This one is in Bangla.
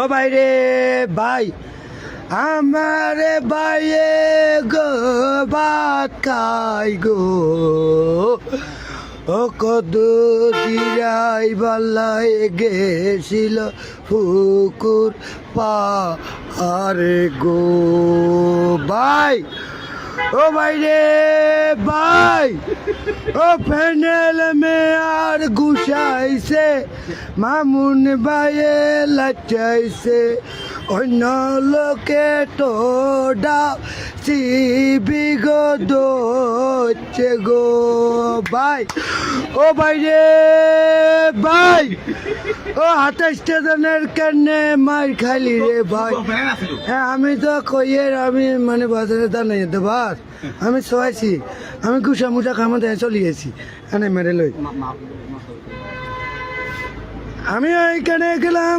ও ভাই রে ভাই, আমার ভাইয়ে গো খাই গো। ও কত দিরাই বাল্লায় গেছিল ফুকুর পা আরে গো। ভাই, ও ভাই রে ভাই, ও ফেনেল মে গুসাইছে মামুন ভাইয়ে লাচাইছে। অন্য লোকে তো ডাব সিবি গো গো ভাই। ও ভাই রে। ভাই। ও হাতে স্টেশনের কেনে মার খালি রে ভাই। হ্যাঁ আমি তো কইয়ের, আমি মানে বাজারে দাঁড়াই যেতে বাস আমি শোয়াইছি আমি কুসা মুসা খামাতে চলে গেছি, এনে মেরে লই। আমি এইখানে গেলাম।